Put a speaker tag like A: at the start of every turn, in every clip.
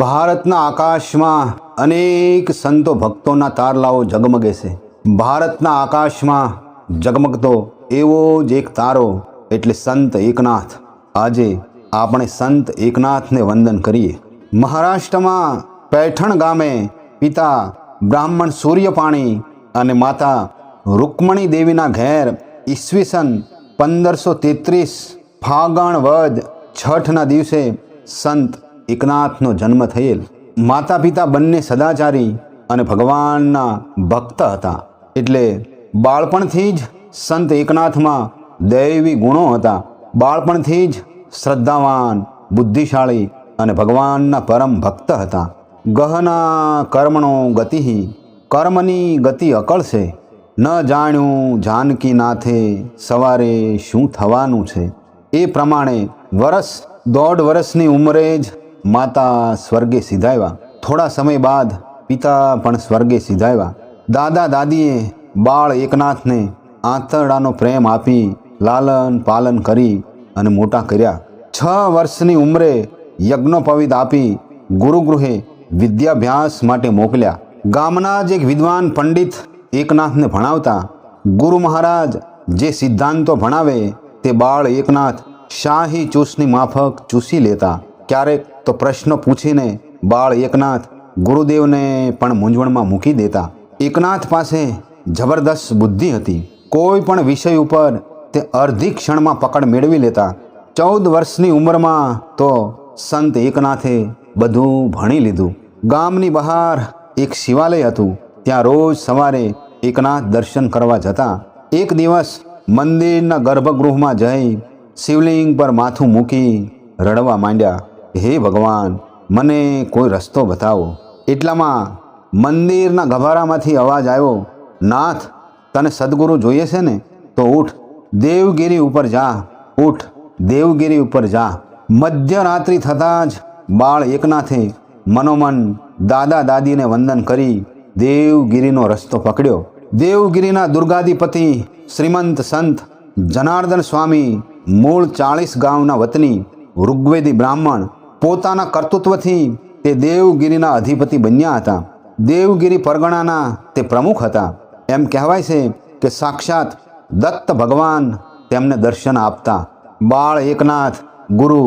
A: ભારતના આકાશમાં અનેક સંતો ભક્તોના તારલાઓ ઝગમગે છે. ભારતના આકાશમાં ઝગમગતો એવો જ એક તારો, એટલે સંત એકનાથ. આજે આપણે સંત એકનાથને વંદન કરીએ. મહારાષ્ટ્રમાં પૈઠણ ગામે પિતા બ્રાહ્મણ સૂર્યપાણી અને માતા રૂકમણી દેવીના ઘેર ઈસવીસન પંદરસો તેત્રીસ ફાગણ વદ છઠના દિવસે સંત એકનાથનો જન્મ થયેલ. માતા પિતા બંને સદાચારી અને ભગવાનના ભક્ત હતા. એટલે બાળપણથી જ સંત એકનાથમાં દૈવી ગુણો હતા. બાળપણથી જ શ્રદ્ધાવાન, બુદ્ધિશાળી અને ભગવાનના પરમ ભક્ત હતા. ગહના કર્મણો ગતિ કર્મની ગતિ અકળ છે ન જાણ્યું જાનકી નાથે સવારે શું થવાનું છે. એ પ્રમાણે વરસ, દોઢ વર્ષની ઉંમરે જ માતા સ્વર્ગે સિધાવ્યા થોડા સમય બાદ પિતા પણ સ્વર્ગે સિધાવ્યા દાદા દાદીએ બાળ એકનાથને આંતરડાનો પ્રેમ આપી લાલન પાલન કરી અને મોટા કર્યા. છ વર્ષની ઉંમરે યજ્ઞોપવિત આપી ગુરુગૃહે વિદ્યાભ્યાસ માટે મોકલ્યા. ગામના જ એક વિદ્વાન પંડિત એકનાથને ભણાવતા ગુરુ મહારાજ જે સિદ્ધાંતો ભણાવે તે બાળ એકનાથ શાહી ચૂસની માફક ચૂસી લેતા. ક્યારેક તો પ્રશ્ન પૂછીને બાળ એકનાથ ગુરુદેવને પણ મૂંઝવણમાં મૂકી દેતા. એકનાથ પાસે જબરદસ્ત બુદ્ધિ હતી. કોઈ પણ વિષય ઉપર તે અર્ધી ક્ષણમાં પકડ મેળવી લેતા. ચૌદ વર્ષની ઉંમરમાં તો સંત એકનાથે બધું ભણી લીધું. ગામની બહાર એક શિવાલય હતું. ત્યાં રોજ સવારે એકનાથ દર્શન કરવા જતા. એક દિવસ મંદિરના ગર્ભગૃહમાં જઈ શિવલિંગ પર માથું મૂકી રડવા માંડ્યા. હે ભગવાન, મને કોઈ રસ્તો બતાવો. એટલામાં મંદિરના ગભારામાંથી અવાજ આવ્યો, નાથ, તને સદગુરુ જોઈએ છે ને? તો ઉઠ, દેવગીરી ઉપર જા, ઉઠ, દેવગીરી ઉપર જા. મધ્યરાત્રિ થતાં જ બાળ એકનાથે મનોમન દાદા દાદીને વંદન કરી દેવગીરીનો રસ્તો પકડ્યો. દેવગીરીના દુર્ગાધિપતિ શ્રીમંત સંત જનાર્દન સ્વામી, મૂળ ચાળીસ ગામના વતની ઋગ્વેદી બ્રાહ્મણ પોતાના કર્તૃત્વથી તે દેવગીરીના અધિપતિ બન્યા હતા. દેવગીરી પરગણાના તે પ્રમુખ હતા. એમ કહેવાય છે કે સાક્ષાત દત્ત ભગવાન તેમને દર્શન આપતા. બાળ એકનાથ ગુરુ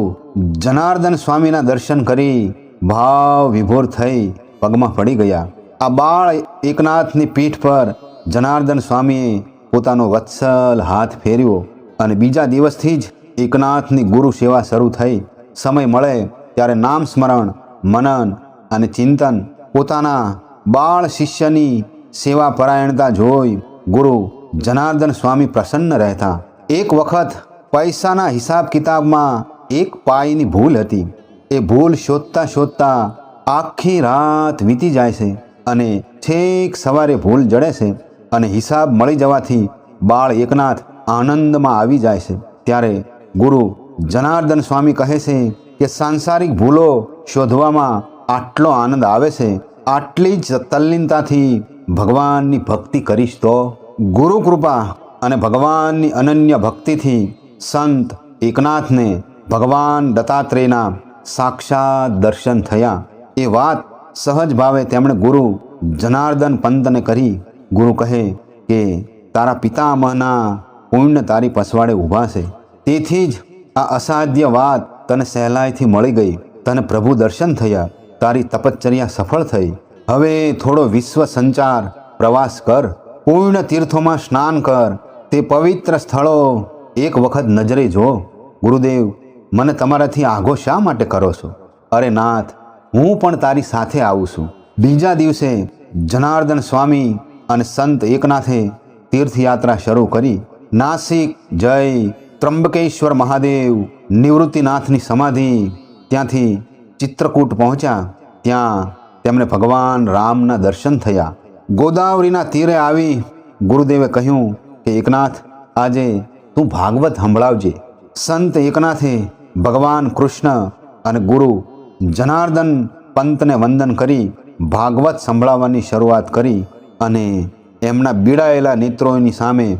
A: જનાર્દન સ્વામીના દર્શન કરી ભાવ વિભોર થઈ પગમાં પડી ગયા. આ બાળ એકનાથની પીઠ પર જનાર્દન સ્વામીએ પોતાનો વત્સલ હાથ ફેર્યો અને બીજા દિવસથી જ એકનાથની ગુરુ સેવા શરૂ થઈ. સમય મળે ત્યારે નામ સ્મરણ, મનન અને ચિંતન પોતાના બાળ શિષ્યની સેવા પરાયણતા જોઈ ગુરુ જનાર્દન સ્વામી પ્રસન્ન રહેતા. એક વખત પૈસાના હિસાબ કિતાબમાં એક પાયની ભૂલ હતી. એ ભૂલ શોધતા શોધતા આખી રાત વીતી જાય છે અને છેક સવારે ભૂલ જડે છે અને હિસાબ મળી જવાથી બાળ એકનાથ આનંદમાં આવી જાય છે. ત્યારે ગુરુ જનાર્દન સ્વામી કહે છે કે સાંસારિક ભૂલો શોધવામાં આટલો આનંદ આવે છે? આટલી જ તલ્લીનતાથી ભગવાનની ભક્તિ કરીશ તો? ગુરુ કૃપા અને ભગવાનની અનન્ય ભક્તિથી સંત એકનાથને ભગવાન દત્તાત્રેયના સાક્ષાત દર્શન થયા. એ વાત સહજ ભાવે તેમણે ગુરુ જનાર્દન પંતને કરી. ગુરુ કહે કે, તારા પિતામહના પુણ્ય તારી પસવાડે ઊભા છે. તેથી જ આ અસાધ્ય વાત તને સહેલાઈથી મળી ગઈ, તને પ્રભુ દર્શન થયા, તારી તપશ્ચર્યા સફળ થઈ. હવે થોડો વિશ્વ સંચાર, પ્રવાસ કર, પૂર્ણ તીર્થોમાં સ્નાન કર, તે પવિત્ર સ્થળો એક વખત નજરે જો. ગુરુદેવ, મને તમારાથી આઘો શા માટે કરો છો? અરે નાથ, હું પણ તારી સાથે આવું છું. બીજા દિવસે જનાર્દન સ્વામી અને સંત એકનાથે તીર્થયાત્રા શરૂ કરી. નાસિક, જય ત્રંબકેશ્વર મહાદેવ. નિવૃત્તિનાથની સમાધિ ત્યાંથી ચિત્રકૂટ પહોંચ્યા. ત્યાં તેમને ભગવાન રામના દર્શન થયા. ગોદાવરીના તીરે આવી ગુરુદેવે કહ્યું કે, એકનાથ, આજે તું ભાગવત સંભળાવજે. સંત એકનાથે ભગવાન કૃષ્ણ અને ગુરુ જનાર્દન પંતને વંદન કરી ભાગવત સંભળાવવાની શરૂઆત કરી અને એમના બીડાયેલા નેત્રોની સામે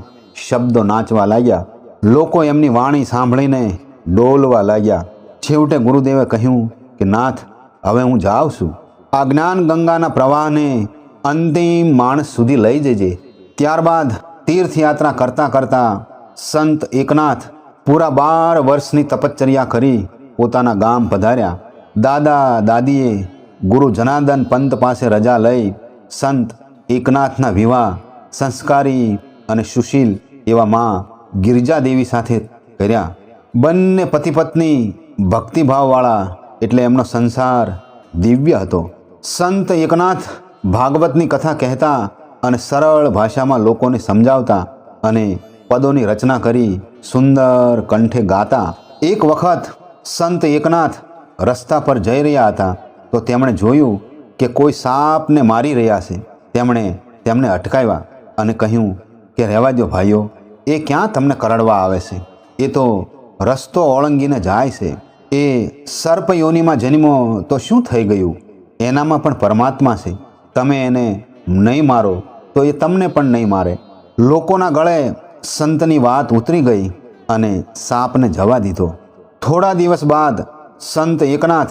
A: શબ્દો નાચવા લાગ્યા. લોકો એમની વાણી સાંભળીને ડોલવા લાગ્યા છેવટે ગુરુદેવે કહ્યું કે, નાથ, હવે હું જાઉં છું. આ જ્ઞાન ગંગાના પ્રવાહને અંતિમ માણસ સુધી લઈ જજે. ત્યારબાદ તીર્થયાત્રા કરતાં કરતાં સંત એકનાથ પૂરા બાર વર્ષની તપશ્ચર્યા કરી પોતાના ગામ પધાર્યા. દાદા, દાદીએ ગુરુ જનાર્દન પંત પાસે રજા લઈ સંત એકનાથના વિવાહ, સંસ્કારી અને સુશીલ એવા મા ગિરજાદેવી સાથે કર્યા. બંને પતિ પત્ની ભક્તિભાવવાળા એટલે એમનો સંસાર દિવ્ય હતો. સંત એકનાથ ભાગવતની કથા કહેતા અને સરળ ભાષામાં લોકોને સમજાવતા અને પદોની રચના કરી સુંદર કંઠે ગાતા. એક વખત સંત એકનાથ રસ્તા પર જઈ રહ્યા હતા તો તેમણે જોયું કે કોઈ સાપને મારી રહ્યા છે. તેમણે તેમને અટકાવ્યા અને કહ્યું કે, રહેવા દો ભાઈઓ, એ ક્યાં તમને કરડવા આવે છે? એ તો રસ્તો ઓળંગીને જાય છે. એ સર્પ યોનિમાં જન્મો તો શું થઈ ગયું? એનામાં પણ પરમાત્મા છે. તમે એને નહીં મારો તો એ તમને પણ નહીં મારે. લોકોના ગળે સંતની વાત ઉતરી ગઈ અને સાપને જવા દીધો. થોડા દિવસ બાદ સંત એકનાથ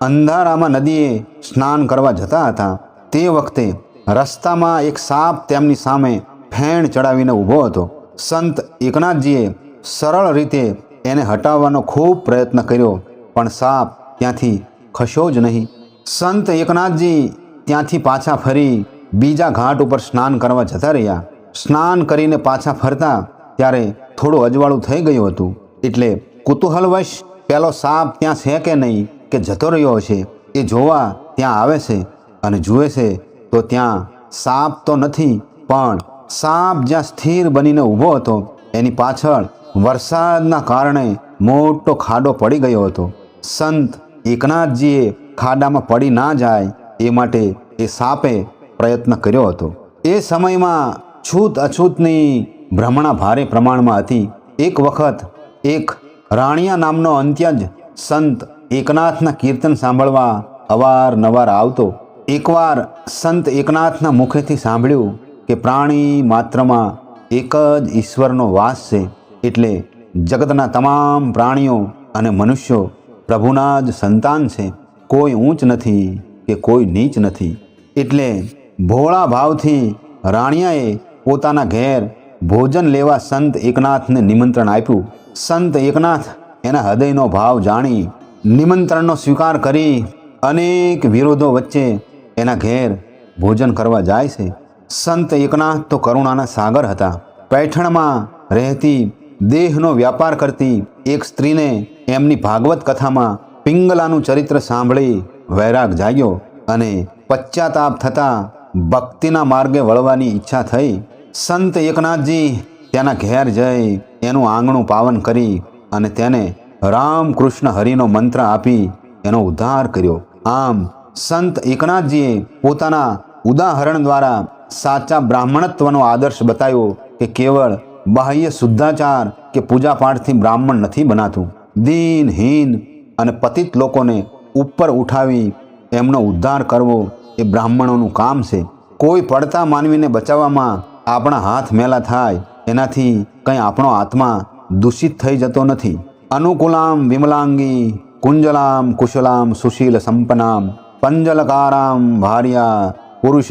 A: અંધારામાં નદીએ સ્નાન કરવા જતા હતા. તે વખતે રસ્તામાં એક સાપ તેમની સામે ફેણ ચડાવીને ઊભો હતો. સંત એકનાથજીએ સરળ રીતે એને હટાવવાનો ખૂબ પ્રયત્ન કર્યો, પણ સાપ ત્યાંથી ખસ્યો જ નહીં. સંત એકનાથજી ત્યાંથી પાછા ફરી બીજા ઘાટ ઉપર સ્નાન કરવા જતા રહ્યા. સ્નાન કરીને પાછા ફરતા ત્યારે થોડું અજવાળું થઈ ગયું હતું. એટલે કુતૂહલવશ પેલો સાપ ત્યાં છે કે નહીં કે જતો રહ્યો છે એ જોવા ત્યાં આવે છે અને જુએ છે તો ત્યાં સાપ તો નથી, પણ સાપ જ્યાં સ્થિર બનીને ઊભો હતો, એની પાછળ વરસાદના કારણે મોટો ખાડો પડી ગયો હતો. સંત એકનાથજીએ ખાડામાં પડી ના જાય એ માટે એ સાપે પ્રયત્ન કર્યો હતો. એ સમયમાં છૂત અછૂતની ભ્રમણા ભારે પ્રમાણમાં હતી. એક વખત એક રાણિયા નામનો અંત્યજ સંત એકનાથના કીર્તન સાંભળવા અવારનવાર આવતો. એકવાર સંત એકનાથના મુખેથી સાંભળ્યું કે પ્રાણી માત્રમાં એક જ ઈશ્વરનો વાસ છે. એટલે જગતના તમામ પ્રાણીઓ અને મનુષ્યો પ્રભુના જ સંતાન છે. કોઈ ઊંચ નથી કે કોઈ નીચ નથી. એટલે ભોળા ભાવથી રાણિયાએ પોતાના ઘેર ભોજન લેવા સંત એકનાથને નિમંત્રણ આપ્યું. સંત એકનાથ એના હૃદયનો ભાવ જાણી નિમંત્રણનો સ્વીકાર કરી અનેક વિરોધો વચ્ચે એના ઘેર ભોજન કરવા જાય છે. સંત એકનાથ તો કરુણાના સાગર હતા. પૈઠણમાં રહેતી દેહનો વ્યાપાર કરતી એક સ્ત્રીને એમની ભાગવત કથામાં પિંગલાનું ચરિત્ર સાંભળી વૈરાગ જાગ્યો અને પશ્ચાતાપ થતાં ભક્તિના માર્ગે વળવાની ઈચ્છા થઈ. સંત એકનાથજી તેના ઘેર જઈ એનું આંગણું પાવન કરી અને તેને રામકૃષ્ણ હરિનો મંત્ર આપી એનો ઉદ્ધાર કર્યો. આમ સંત એકનાથજીએ પોતાના ઉદાહરણ દ્વારા સાચા બ્રાહ્મણત્વનો આદર્શ બતાવ્યો કે કેવળ બાહ્ય શુદ્ધાચાર કે પૂજાપાઠથી બ્રાહ્મણ નથી બનાતું. દીનહીન અને પતિત લોકોને ઉપર ઉઠાવી એમનો ઉદ્ધાર કરવો એ બ્રાહ્મણોનું કામ છે. કોઈ પડતા માનવીને બચાવવામાં આપણા હાથ મેલા થાય, એનાથી કંઈ આપણો આત્મા દૂષિત થઈ જતો નથી. અનુકૂલામ વિમલાંગી કુંજલામ કુશલામ સુશીલ સંપનામ પંજલકારામ ભાર્યા પુરુષ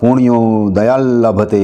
A: પુણ્યો દયાલ લભતે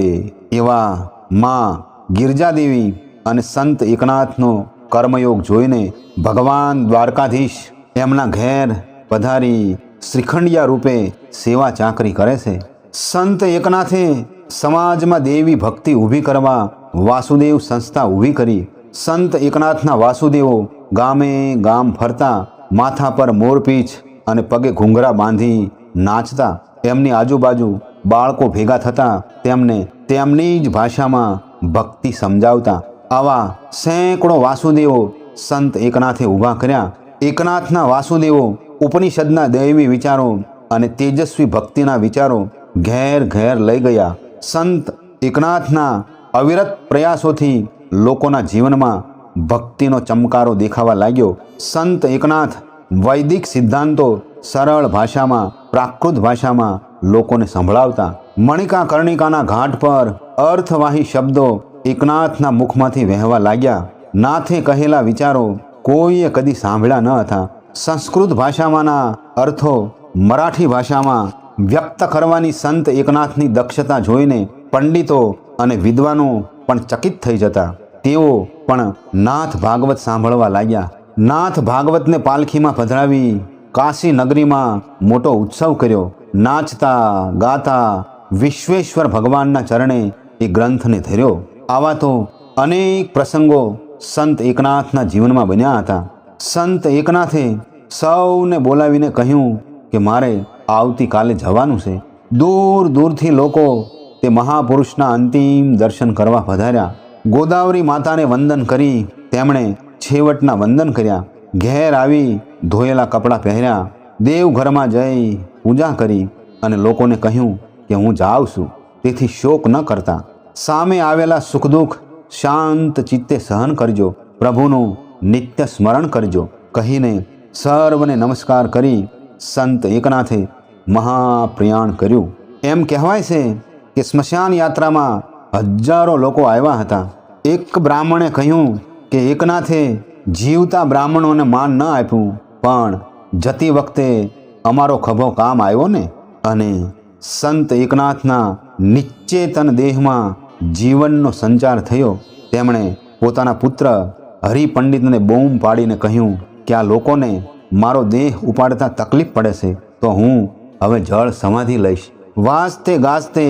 A: એવા માં ગિરજાદેવી અને સંત એકનાથનો કર્મયોગ જોઈને ભગવાન દ્વારકાધીશ એમના ઘેર પધારી શ્રીખંડિયા રૂપે સેવા ચાકરી કરે છે. સંત એકનાથે સમાજમાં દેવી ભક્તિ ઊભી કરવા વાસુદેવ સંસ્થા ઊભી કરી. સંત એકનાથના વાસુદેવો ગામે ગામ ફરતા માથા પર મોરપીંછ અને પગે ઘૂંઘરા બાંધી નાચતા. એમની આજુબાજુ બાળકો ભેગા થતા. તેમને તેમની જ ભાષામાં ભક્તિ સમજાવતા આવા સેંકડો વાસુદેવો સંત એકનાથે ઊભા કર્યા. એકનાથના વાસુદેવો, ઉપનિષદના દૈવી વિચારો અને તેજસ્વી ભક્તિના વિચારો ઘેર ઘેર લઈ ગયા. સંત એકનાથના અવિરત પ્રયાસોથી લોકોના જીવનમાં ભક્તિનો ચમકારો દેખાવા લાગ્યો. સંત એકનાથ વૈદિક સિદ્ધાંતો સરળ ભાષામાં, પ્રાકૃત ભાષામાં લોકોને સંભળાવતા મણિકા કર્ણિકાના ઘાટ પર અર્થવાહી શબ્દો એકનાથના મુખમાંથી વહેવા લાગ્યા. નાથે કહેલા વિચારો કોઈએ કદી સાંભળ્યા ન હતા. સંસ્કૃત ભાષામાંના અર્થો મરાઠી ભાષામાં વ્યક્ત કરવાની સંત એકનાથની દક્ષતા જોઈને પંડિતો અને વિદ્વાનો પણ ચકિત થઈ જતા. તેઓ પણ નાથ ભાગવત સાંભળવા લાગ્યા. નાથ ભાગવતને પાલખીમાં પધરાવી કાશી નગરીમાં મોટો ઉત્સવ કર્યો. નાચતા, ગાતા વિશ્વેશ્વર ભગવાનના ચરણે એ ગ્રંથને ધર્યો. આવા તો અનેક પ્રસંગો સંત એકનાથના જીવનમાં બન્યા હતા. સંત એકનાથે સૌને બોલાવીને કહ્યું કે મારે આવતીકાલે જવાનું છે. દૂર દૂરથી લોકો તે મહાપુરુષના અંતિમ દર્શન કરવા પધાર્યા. ગોદાવરી માતાને વંદન કરી તેમણે છેવટના વંદન કર્યા. ઘેર આવી ધોયેલા કપડાં પહેર્યા. દેવઘરમાં જઈ પૂજા કરી અને લોકોને કહ્યું કે હું જાઉં છું, તેથી શોક ન કરતા. સામે આવેલા સુખ દુઃખ શાંત ચિત્તે સહન કરજો, પ્રભુનું નિત્ય સ્મરણ કરજો. કહીને સર્વને નમસ્કાર કરી સંત એકનાથે મહાપ્રયાણ કર્યું. એમ કહેવાય છે કે સ્મશાન યાત્રામાં હજારો લોકો આવ્યા હતા. એક બ્રાહ્મણે કહ્યું કે એકનાથે જીવતા બ્રાહ્મણોને માન ન આપ્યું, પણ જતી વખતે અમારો ખભો કામ આવ્યો ને? અને સંત એકનાથના નિશ્ચેતન દેહમાં જીવનનો સંચાર થયો. તેમણે પોતાના પુત્ર હરિપંડિતને બૂમ પાડીને કહ્યું કે આ લોકોને મારો દેહ ઉપાડતા તકલીફ પડે છે, તો હું હવે જળ સમાધિ લઈશ. વાજતે ગાજતે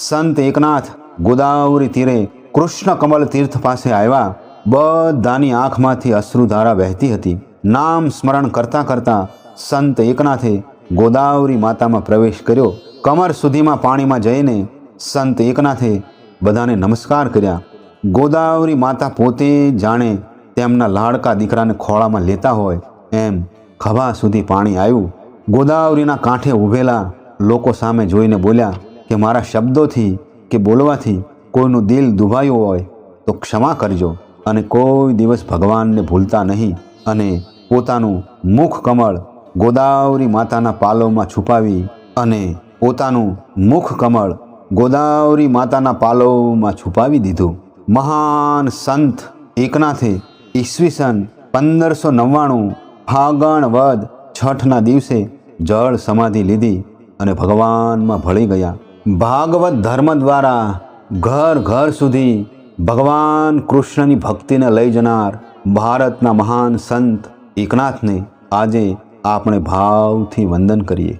A: સંત એકનાથ ગોદાવરી તીરે કૃષ્ણ કમલ તીર્થ પાસે આવ્યા. બધાની આંખમાંથી અશ્રુધારા વહેતી હતી. નામ સ્મરણ કરતાં કરતાં સંત એકનાથે ગોદાવરી માતામાં પ્રવેશ કર્યો. કમર સુધીમાં પાણીમાં જઈને સંત એકનાથે બધાને નમસ્કાર કર્યા. ગોદાવરી માતા પોતે જાણે તેમના લાડકા દીકરાને ખોળામાં લેતા હોય એમ ખભા સુધી પાણી આવ્યું. ગોદાવરીના કાંઠે ઊભેલા લોકો સામે જોઈને બોલ્યા કે મારા શબ્દોથી કે બોલવાથી કોઈનું દિલ દુભાયું હોય તો ક્ષમા કરજો અને કોઈ દિવસ ભગવાનને ભૂલતા નહીં અને પોતાનું મુખ કમળ ગોદાવરી માતાના પાલવમાં છુપાવી અને પોતાનું મુખ કમળ ગોદાવરી માતાના પાલવમાં છુપાવી દીધું. મહાન સંત એકનાથે ઈસવીસન પંદરસો નવ્વાણું ફાગણ વદ છઠના દિવસે જળ સમાધિ લીધી અને ભગવાનમાં ભળી ગયા. ભાગવત ધર્મ દ્વારા ઘર ઘર સુધી ભગવાન કૃષ્ણની ભક્તિને લઈ જનાર ભારતના મહાન સંત એકનાથને આજે આપણે ભાવથી વંદન કરીએ.